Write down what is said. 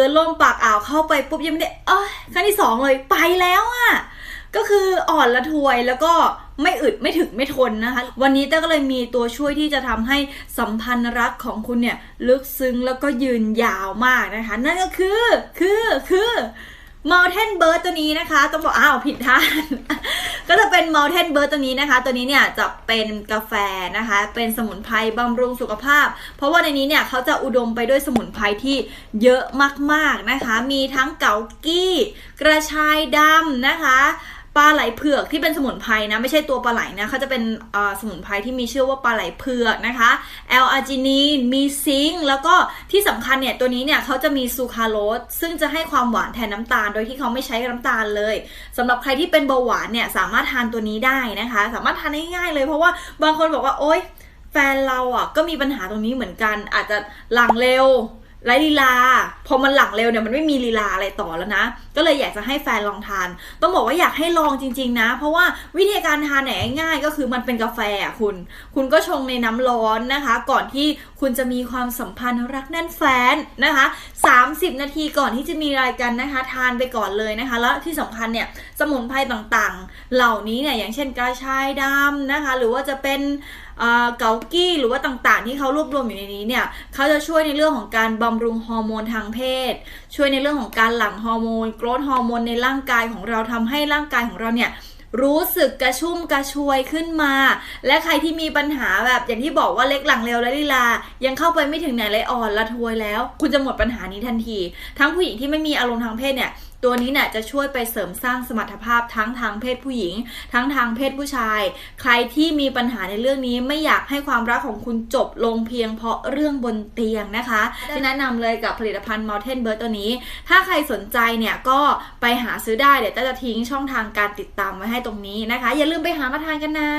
รือล่มปากอ่าวเข้าไปปุ๊บยังไม่ได้เอ้ยครั้งที่สองเลยไปแล้วอะ่ะก็คืออ่อนละทวยแล้วก็ไม่อึดไม่ถึกไม่ทนนะคะ วันนี้เต้ก็เลยมีตัวช่วยที่จะทำให้สัมพันธ์รักของคุณเนี่ยลึกซึ้งแล้วก็ยืนยาวมากนะคะ นั่นก็คือคือคือ Mountain Bird ตัวนี้นะคะ ต้องบอกอ้าวผิดท่าน ก็จะเป็น Mountain Bird ตัวนี้นะคะ ตัวนี้เนี่ยจะเป็นกาแฟนะคะ เป็นสมุนไพรบำรุงสุขภาพ เพราะว่าในนี้เนี่ยเขาจะอุดมไปด้วยสมุนไพรที่เยอะมากๆนะคะ มีทั้งเกากี้ กระชายดำนะคะ ลาไหลเผือกที่เป็นสมุนไพรนะ ไม่ใช่ตัวปลาไหลนะเขาจะเป็นสมุนไพรที่มีชื่อว่าปลาไหลเผือกนะคะแอลอาร์จินีนมีซิงค์แล้วก็ที่สำคัญเนี่ยตัวนี้เนี่ยเขาจะมีซูคราโรสซึ่งจะให้ความหวานแทนน้ำตาล โดยที่เขาไม่ใช้น้ำตาลเลยสำหรับใครที่เป็นเบาหวานเนี่ยสามารถทานตัวนี้ได้นะคะ สามารถทานได้ง่ายเลยเพราะว่าบางคนบอกว่าโอ๊ยแฟนเราอะก็มีปัญหาตรงนี้เหมือนกัน อาจจะหลังเร็ว ไรลีลา พอมันหลังเร็วเนี่ยมันไม่มีลีลาอะไรต่อแล้วนะ ก็เลยอยากจะให้แฟนลองทาน ต้องบอกว่าอยากให้ลองจริง ๆ นะ เพราะว่าวิธีการทานเนี่ยง่ายก็คือมันเป็นกาแฟอะคุณ คุณก็ชงในน้ำร้อนนะคะ ก่อนที่คุณจะมีความสัมพันธ์รักแน่นแฟนนะคะ 30 นาทีก่อนที่จะมีรายกันนะคะ ทานไปก่อนเลยนะคะ แล้วที่สำคัญเนี่ยสมุนไพรต่างๆ เหล่านี้เนี่ยอย่างเช่นกระชายดำนะคะ หรือว่าจะเป็น เกากี้หรือว่าต่างๆ ที่เขารวบรวมอยู่ในนี้เนี่ยเขาจะช่วยในเรื่องของการบำรุงฮอร์โมนทางเพศ ช่วยในเรื่องของการหลั่งฮอร์โมนโกรทฮอร์โมนในร่างกายของเราทำให้ร่างกายของเราเนี่ยรู้สึกกระชุ่มกระชวยขึ้นมา และใครที่มีปัญหาแบบอย่างที่บอกว่าเล็กหลังเร็วและลีลา ยังเข้าไปไม่ถึงไหนเลยอ่อนละทวยแล้ว คุณจะหมดปัญหานี้ทันที ทั้งผู้หญิงที่ไม่มีอารมณ์ทางเพศเนี่ย ตัวนี้เนี่ยจะช่วยไปเสริมสร้างสมรรถภาพทั้งทางเพศผู้หญิง ทั้งทางเพศผู้ชาย ใครที่มีปัญหาในเรื่องนี้ไม่อยากให้ความรักของคุณจบลงเพียงเพราะเรื่องบนเตียงนะคะที่แนะนำเลยกับผลิตภัณฑ์ Mountain Bird ตัวนี้ ถ้าใครสนใจเนี่ยก็ไปหาซื้อได้เดี๋ยวจะทิ้งช่องทางการติดตามไว้ให้ตรงนี้นะคะ อย่าลืมไปหามาทานกันนะ